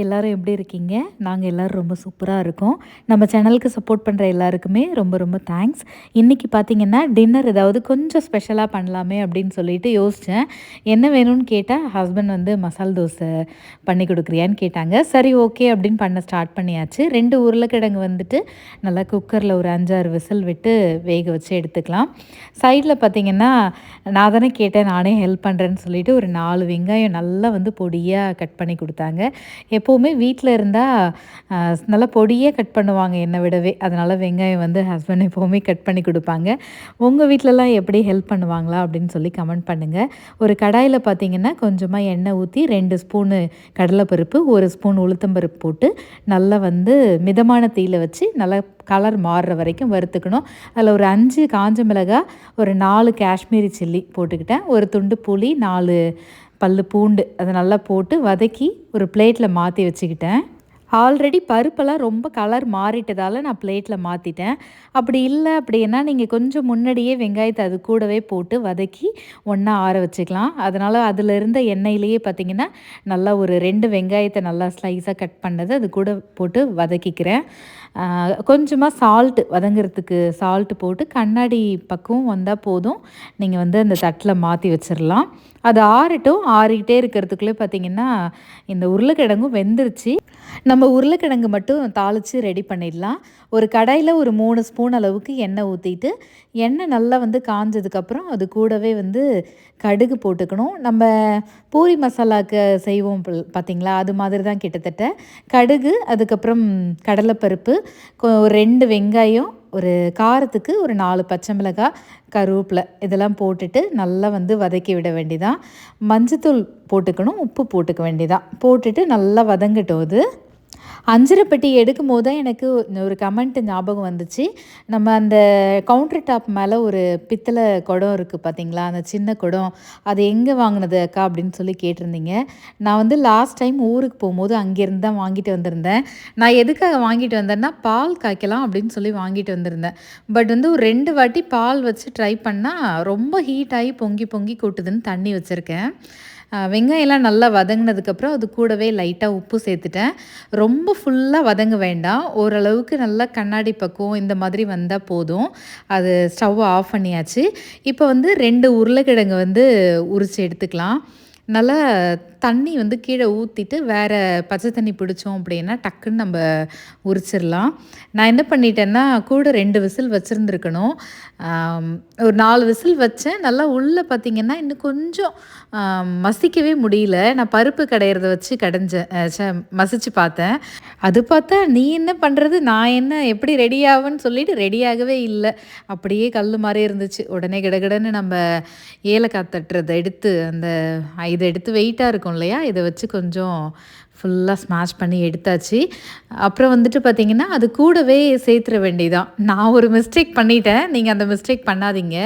எல்லோரும் எப்படி இருக்கீங்க? நாங்கள் எல்லோரும் ரொம்ப சூப்பராக இருக்கோம். நம்ம சேனலுக்கு சப்போர்ட் பண்ணுற எல்லாருக்குமே ரொம்ப ரொம்ப தேங்க்ஸ் இன்றைக்கி பார்த்தீங்கன்னா டின்னர் ஏதாவது கொஞ்சம் ஸ்பெஷலாக பண்ணலாமே அப்படின்னு சொல்லிட்டு யோசித்தேன் என்ன வேணும்னு கேட்டால் ஹஸ்பண்ட் வந்து மசால் தோசை பண்ணி கொடுக்குறியான்னு கேட்டாங்க. சரி ஓகே அப்படின்னு பண்ண ஸ்டார்ட் பண்ணியாச்சு. ரெண்டு உருளைக்கிழங்கு வந்துட்டு நல்லா குக்கரில் ஒரு அஞ்சாறு விசில் விட்டு வேக வச்சு எடுத்துக்கலாம். சைடில் பார்த்தீங்கன்னா நான் தானே கேட்டேன் நானே ஹெல்ப் பண்ணுறேன்னு சொல்லிட்டு ஒரு நாலு வெங்காயம் நல்லா வந்து பொடியாக கட் பண்ணி கொடுத்தாங்க. எப்போவுமே வீட்டில் இருந்தால் நல்லா பொடியே கட் பண்ணுவாங்க என்னை விடவே. அதனால் வெங்காயம் வந்து ஹஸ்பண்ட் எப்போவுமே கட் பண்ணி கொடுப்பாங்க. உங்கள் வீட்டிலலாம் எப்படி ஹெல்ப் பண்ணுவாங்களா அப்படின்னு சொல்லி கமெண்ட் பண்ணுங்கள் ஒரு கடாயில் பார்த்தீங்கன்னா கொஞ்சமாக எண்ணெய் ஊற்றி ரெண்டு ஸ்பூனு கடலைப்பருப்பு ஒரு ஸ்பூன் உளுத்தம்பருப்பு போட்டு நல்லா வந்து மிதமான தீயில் வச்சு நல்லா கலர் மாறுற வரைக்கும் வறுத்துக்கணும். அதில் ஒரு அஞ்சு காஞ்ச மிளகாய் ஒரு நாலு காஷ்மீரி சில்லி போட்டுக்கிட்டேன். ஒரு துண்டு புளி நாலு பல் பூண்டு அதை நல்லா போட்டு வதக்கி ஒரு பிளேட்டில் மாற்றி வச்சுக்கிட்டேன். ஆல்ரெடி பருப்பெல்லாம் ரொம்ப கலர் மாறிட்டதால் நான் பிளேட்டில் மாற்றிட்டேன் அப்படி இல்லை அப்படின்னா நீங்கள் கொஞ்சம் முன்னாடியே வெங்காயத்தை அது கூடவே போட்டு வதக்கி ஒன்றா ஆற வச்சுக்கலாம். அதனால் அதில் இருந்த எண்ணெயிலேயே பார்த்திங்கன்னா நல்லா ஒரு ரெண்டு வெங்காயத்தை நல்லா ஸ்லைஸாக கட் பண்ணது அது கூட போட்டு வதக்கிக்கிறேன். கொஞ்சமாக சால்ட்டு வதங்கிறதுக்கு சால்ட்டு போட்டு கண்ணாடி பக்குவம் வந்தால் போதும். நீங்கள் வந்து அந்த தட்டில் மாற்றி வச்சிடலாம் அது ஆறட்டும் ஆறிக்கிட்டே இருக்கிறதுக்குள்ளே பார்த்திங்கன்னா இந்த உருளைக்கிழங்கும் வெந்துருச்சு. நம்ம உருளைக்கிழங்கு மட்டும் தாளித்து ரெடி பண்ணிடலாம். ஒரு கடாயில் ஒரு மூணு ஸ்பூன் அளவுக்கு எண்ணெய் ஊற்றிட்டு எண்ணெய் நல்லா வந்து காஞ்சதுக்கப்புறம் அது கூடவே வந்து கடுகு போட்டுக்கணும். நம்ம பூரி மசாலாவுக்கு செய்வோம் பார்த்திங்களா அது மாதிரி தான் கிட்டத்தட்ட. கடுகு அதுக்கப்புறம் கடலைப்பருப்பு ரெண்டு வெங்காயம் ஒரு காரத்துக்கு ஒரு நாலு பச்சை மிளகாய் கருவேப்பிலை இதெல்லாம் போட்டுட்டு நல்லா வந்து வதக்கி விட வேண்டிதான். மஞ்சத்தூள் போட்டுக்கணும் உப்பு போட்டுக்க வேண்டிதான். போட்டுட்டு நல்லா வதங்கட்டும் அது. அஞ்சரைப்பட்டி எடுக்கும் போது தான் எனக்கு ஒரு கமெண்ட் ஞாபகம் வந்துச்சு. நம்ம அந்த கவுண்டர் டாப் மேலே ஒரு பித்தளை குடம் இருக்குது பார்த்தீங்களா அந்த சின்ன குடம். அது எங்கே வாங்கினது அக்கா அப்படின்னு சொல்லி கேட்டிருந்தீங்க. நான் வந்து லாஸ்ட் டைம் ஊருக்கு போகும்போது அங்கேருந்து தான் வாங்கிட்டு வந்திருந்தேன். நான் எதுக்காக வாங்கிட்டு வந்தேன்னா பால் காய்க்கலாம் அப்படின்னு சொல்லி வாங்கிட்டு வந்திருந்தேன். பட் வந்து ஒரு ரெண்டு வாட்டி பால் வச்சு ட்ரை பண்ணால் ரொம்ப ஹீட் ஆகி பொங்கி பொங்கி கொட்டுதுன்னு தண்ணி வச்சுருக்கேன். வெங்காயம்லாம் நல்லா வதங்கினதுக்கப்புறம் அது கூடவே லைட்டாக உப்பு சேர்த்துட்டேன். ரொம்ப ஃபுல்லாக வதங்க வேண்டாம். ஓரளவுக்கு நல்லா கண்ணாடி பக்குவம் இந்த மாதிரி வந்தால் போதும். அது ஸ்டவ் ஆஃப் பண்ணியாச்சு. இப்போ வந்து ரெண்டு உருளைக்கிழங்கு வந்து உரித்து எடுத்துக்கலாம். நல்லா தண்ணி வந்து கீழே ஊற்றிட்டு வேறு பச்சை தண்ணி பிடிச்சோம் அப்படின்னா டக்குன்னு நம்ம உரிச்சிடலாம். நான் என்ன பண்ணிட்டேன்னா கூட ரெண்டு விசில் வச்சுருந்துருக்கணும். ஒரு நாலு விசில் வச்சேன். நல்லா உள்ளே பார்த்திங்கன்னா இன்னும் கொஞ்சம் மசிக்கவே முடியல. நான் பருப்பு கடையிறத வச்சு கடைஞ்சேன் மசிச்சு பார்த்தேன். அது பார்த்தா நீ என்ன பண்ணுறது நான் என்ன எப்படி ரெடி ஆகுன்னு சொல்லிட்டு ரெடியாகவே இல்லை. அப்படியே கல் மாதிரி இருந்துச்சு. உடனே கிடகிடன்னு நம்ம ஏலக்காய் தட்டுறதை எடுத்து அந்த இதை எடுத்து வெயிட்டாக இருக்கும் இல்லையா? இதை வச்சு கொஞ்சம் ஃபுல்லாக ஸ்மாஷ் பண்ணி எடுத்தாச்சு. அப்புறம் வந்துட்டு பார்த்திங்கன்னா அது கூடவே சேர்த்துற வேண்டியதான் நான் ஒரு மிஸ்டேக் பண்ணிட்டேன். நீங்கள் அந்த மிஸ்டேக் பண்ணாதீங்க.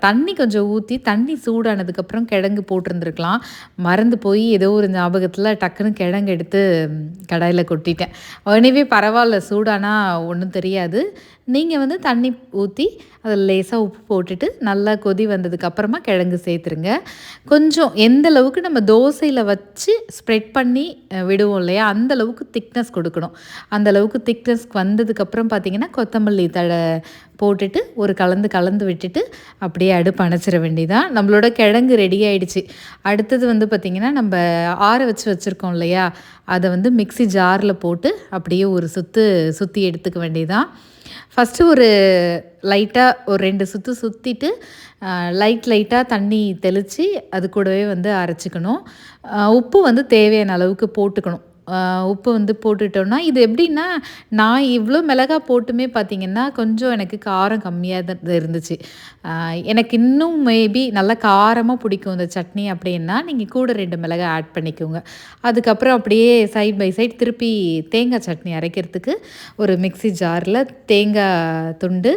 தண்ணி கொஞ்சம் ஊற்றி தண்ணி சூடானதுக்கப்புறம் கிழங்கு போட்டிருந்துருக்கலாம். மறந்து போய் ஏதோ ஒரு ஞாபகத்தில் டக்குன்னு கிழங்கு எடுத்து கடாயில் கொட்டிட்டேன். உடனே பரவாயில்ல. சூடானா ஒன்றும் தெரியாது. நீங்கள் வந்து தண்ணி ஊற்றி அதில் லேசாக உப்பு போட்டுட்டு நல்லா கொதி வந்ததுக்கப்புறமா கிழங்கு சேர்த்துருங்க. கொஞ்சம் எந்த அளவுக்கு நம்ம தோசையில் வச்சு ஸ்ப்ரெட் பண்ணி விடுவோம் இல்லையா? அந்த அளவுக்கு திக்னஸ் கொடுக்கணும். அந்த அளவுக்கு திக்னஸ்க்கு வந்ததுக்கப்புறம் பார்த்திங்கன்னா கொத்தமல்லி தழை போட்டுட்டு ஒரு கலந்து கலந்து விட்டுட்டு அப்படியே அடுப்பு அணைச்சிட வேண்டியதான் நம்மளோட கிழங்கு ரெடி ஆயிடுச்சு. அடுத்தது வந்து பார்த்திங்கன்னா நம்ம ஆற வச்சு வச்சுருக்கோம் இல்லையா? அதை வந்து மிக்சி ஜாரில் போட்டு அப்படியே ஒரு சுற்று சுற்றி எடுத்துக்க வேண்டியதான் ஃபஸ்ட்டு ஒரு லைட்டாக ஒரு ரெண்டு சுற்று சுற்றிட்டு லைட் லைட்டாக தண்ணி தெளித்து அது கூடவே வந்து அரைச்சிக்கணும். உப்பு வந்து தேவையான அளவுக்கு போட்டுக்கணும். உப்பு வந்து போட்டுட்டோன்னா இது எப்படின்னா நான் இவ்வளோ மிளகா போட்டுமே பார்த்திங்கன்னா கொஞ்சம் எனக்கு காரம் கம்மியாக தான் இருந்துச்சு. எனக்கு இன்னும் மேபி நல்லா காரமாக பிடிக்கும் இந்த சட்னி அப்படின்னா நீங்கள் கூட ரெண்டு மிளகாய் ஆட் பண்ணிக்கோங்க. அதுக்கப்புறம் அப்படியே சைட் பை சைட் திருப்பி தேங்காய் சட்னி அரைக்கிறதுக்கு ஒரு மிக்சி ஜாரில் தேங்காய் துண்டு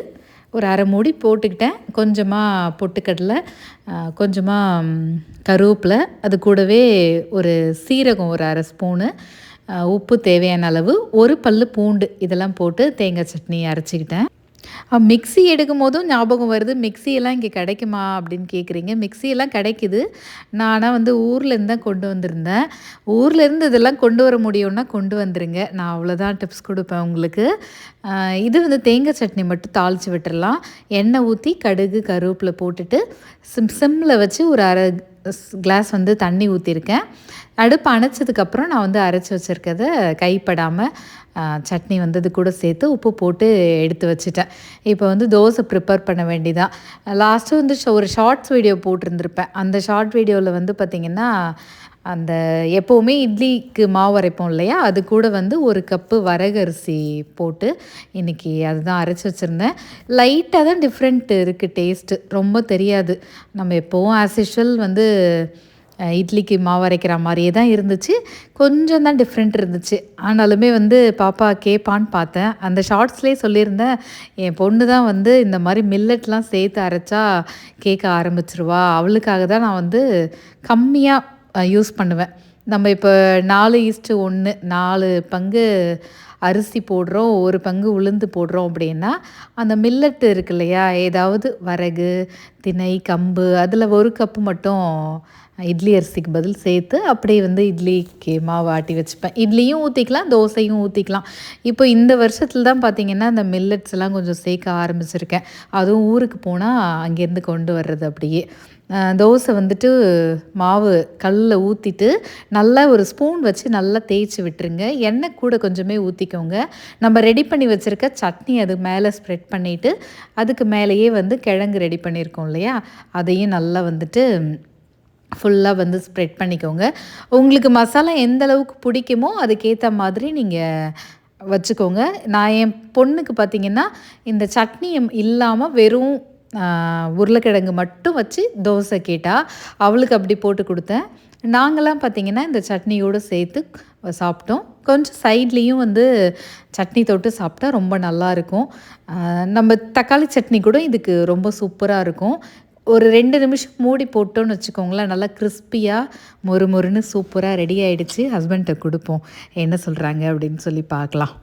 ஒரு அரை மூடி போட்டுக்கிட்டேன். கொஞ்சமாக பொட்டுக்கடலை கொஞ்சமாக கருவேப்பிலை அது கூடவே ஒரு சீரகம் ஒரு அரை ஸ்பூனு உப்பு தேவையான அளவு ஒரு பல் பூண்டு இதெல்லாம் போட்டு தேங்காய் சட்னி அரைச்சிக்கிட்டேன். மிக்ஸி எடுக்கும் போதும் ஞாபகம் வருது மிக்ஸியெல்லாம் இங்கே கிடைக்குமா அப்படின்னு கேட்குறீங்க. மிக்ஸியெல்லாம் கிடைக்குது. நான் ஆனால் வந்து ஊர்லேருந்து தான் கொண்டு வந்திருந்தேன். ஊர்லேருந்து இதெல்லாம் கொண்டு வர முடியும்னா கொண்டு வந்துருங்க. நான் அவ்வளோதான் டிப்ஸ் கொடுப்பேன் உங்களுக்கு. இது வந்து தேங்காய் சட்னி மட்டும் தாளித்து விட்டுடலாம் எண்ணெய் ஊற்றி கடுகு கருவேப்பில் போட்டுட்டு சிம் சிம்மில் வச்சு ஒரு அரை கிளாஸ் வந்து தண்ணி ஊற்றிருக்கேன் அடுப்பு அணைச்சதுக்கப்புறம் நான் வந்து அரைச்சி வச்சுருக்கத கைப்படாமல் சட்னி வந்து இது கூட சேர்த்து உப்பு போட்டு எடுத்து வச்சுட்டேன். இப்போ வந்து தோசை ப்ரிப்பேர் பண்ண வேண்டிதான் லாஸ்ட்டு வந்து ஒரு ஷார்ட்ஸ் வீடியோ போட்டிருந்துருப்பேன். அந்த ஷார்ட் வீடியோவில் வந்து பார்த்திங்கன்னா அந்த எப்போவுமே இட்லிக்கு மாவு அரைப்போம் இல்லையா? அது கூட வந்து ஒரு கப்பு வரகரிசி போட்டு இன்றைக்கி அதுதான் அரைச்சி வச்சுருந்தேன். லைட்டாக தான் டிஃப்ரெண்ட் இருக்குது டேஸ்ட்டு ரொம்ப தெரியாது. நம்ம எப்போவும் ஆஸ் யூஷுவல் வந்து இட்லிக்கு மாவு அரைக்கிற மாதிரியே தான் இருந்துச்சு. கொஞ்சம் தான் டிஃப்ரெண்ட் இருந்துச்சு. ஆனாலுமே வந்து பாப்பா கேட்பான்னு பார்த்தேன். அந்த ஷார்ட்ஸ்லேயே சொல்லியிருந்தேன் என் பொண்ணு தான் வந்து இந்த மாதிரி மில்லட்லாம் சேர்த்து அரைச்சா கேட்க ஆரம்பிச்சிருவா. அவளுக்காக தான் நான் வந்து கம்மியாக யூஸ் பண்ணுவேன். நம்ம இப்போ நாலு ஈஸ்ட்டு ஒன்று நாலு பங்கு அரிசி போடுறோம் ஒரு பங்கு உளுந்து போடுறோம் அப்படின்னா அந்த மில்லட் இருக்கு இல்லையா? ஏதாவது வரகு திணை கம்பு அதில் ஒரு கப்பு மட்டும் இட்லி அரிசிக்கு பதில் சேர்த்து அப்படியே வந்து இட்லிக்கு மாவு ஆட்டி வச்சுப்பேன். இட்லியும் ஊற்றிக்கலாம் தோசையும் ஊற்றிக்கலாம் இப்போ இந்த வருஷத்தில் தான் பார்த்திங்கன்னா இந்த மில்லட்ஸ் எல்லாம் கொஞ்சம் சேர்க்க ஆரம்பிச்சிருக்கேன். அதுவும் ஊருக்கு போனால் அங்கேருந்து கொண்டு வர்றது அப்படியே. தோசை வந்துட்டு மாவு கல்லில் ஊற்றிட்டு நல்லா ஒரு ஸ்பூன் வச்சு நல்லா தேய்ச்சி விட்டுருங்க. எண்ணெய் கூட கொஞ்சமே ஊற்றிக்கோங்க நம்ம ரெடி பண்ணி வச்சுருக்க சட்னி அது மேலே ஸ்ப்ரெட் பண்ணிவிட்டு அதுக்கு மேலேயே வந்து கிழங்கு ரெடி பண்ணியிருக்கோம் இல்லையா? அதையும் நல்லா வந்துட்டு ஃபுல்லாக வந்து ஸ்ப்ரெட் பண்ணிக்கோங்க. உங்களுக்கு மசாலா எந்த அளவுக்கு பிடிக்குமோ அதுக்கேற்ற மாதிரி நீங்கள் வச்சுக்கோங்க. நான் என் பொண்ணுக்கு பார்த்தீங்கன்னா இந்த சட்னி இல்லாமல் வெறும் உருளைக்கிழங்கு மட்டும் வச்சு தோசை கேட்டால் அவளுக்கு அப்படி போட்டு கொடுத்தேன். நாங்களாம் பார்த்தீங்கன்னா இந்த சட்னியோடு சேர்த்து சாப்பிட்டோம். கொஞ்சம் சைட்லேயும் வந்து சட்னி தொட்டு சாப்பிட்டா ரொம்ப நல்லா இருக்கும். நம்ம தக்காளி சட்னி கூட இதுக்கு ரொம்ப சூப்பராக இருக்கும். ஒரு ரெண்டு நிமிஷம் மூடி போட்டோன்னு வச்சுக்கோங்களேன். நல்லா கிறிஸ்பியாக மொறு மொறுன்னு சூப்பராக ரெடி ஆயிடுச்சு. ஹஸ்பண்ட்டை கொடுப்போம். என்ன சொல்கிறாங்க அப்படின்னு சொல்லி பார்க்கலாம்.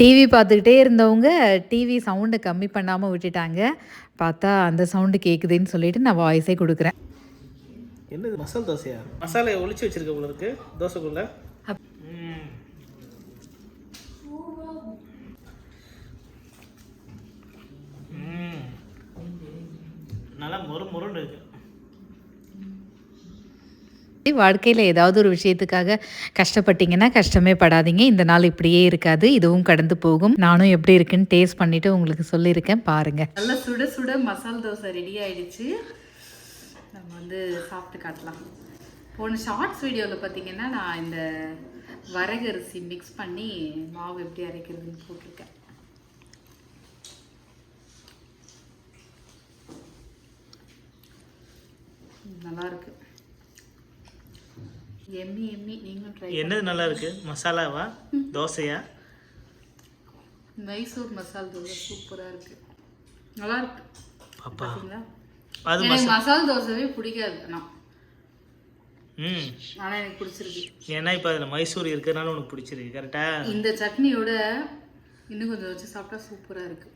டிவி பார்த்துக்கிட்டே இருந்தவங்க டிவி சவுண்டை கம்மி பண்ணாமல் விட்டுட்டாங்க. பார்த்தா அந்த சவுண்டு கேட்குதுன்னு சொல்லிட்டு நான் வாய்ஸே கொடுக்குறேன். என்னது மசால் தோசையா? மசாலையை ஒளிச்சு வச்சிருக்க உங்களுக்கு தோசைக்குள்ள நல்லா மொறு மொறுன்னு இருக்கு. வாழ்க்கையில் ஏதாவது ஒரு விஷயத்துக்காக கஷ்டப்பட்டீங்கன்னா கஷ்டமே படாதீங்க. இந்த நாள் இப்படியே இருக்காது. இதுவும் கடந்து போகும். நானும் எப்படி இருக்குன்னு டேஸ்ட் பண்ணிட்டு உங்களுக்கு சொல்லியிருக்கேன். பாருங்க. நல்லா சுட சுட மசால் தோசை ரெடி ஆயிடுச்சு. நம்ம வந்து சாப்பிட்டு காட்டலாம். போன ஷார்ட்ஸ் வீடியோவில் பார்த்தீங்கன்னா நான் இந்த வரகரிசி மிக்ஸ் பண்ணி மாவு எப்படி அரைக்கிறதுன்னு போட்டிருக்கேன் நல்லா இருக்கு எம்மி எம்மி நீங்களும் ட்ரை என்னது நல்லா இருக்கு மசாலாவா? தோசையா? மைசூர் மசால் தோசை சூப்பராக இருக்கு. நல்லா இருக்கு பாப்பா அது எனக்கு மசால் தோசைவே பிடிக்காது ஆனால் ம். ஆனால் எனக்கு பிடிச்சிருக்கு. ஏன்னா இப்போ அதில் மைசூர் இருக்கிறதுனால உனக்கு பிடிச்சிருக்கு கரெக்டா இந்த சட்னியோட இன்னும் கொஞ்சம் வச்சு சாப்பிட்டா சூப்பராக இருக்கு.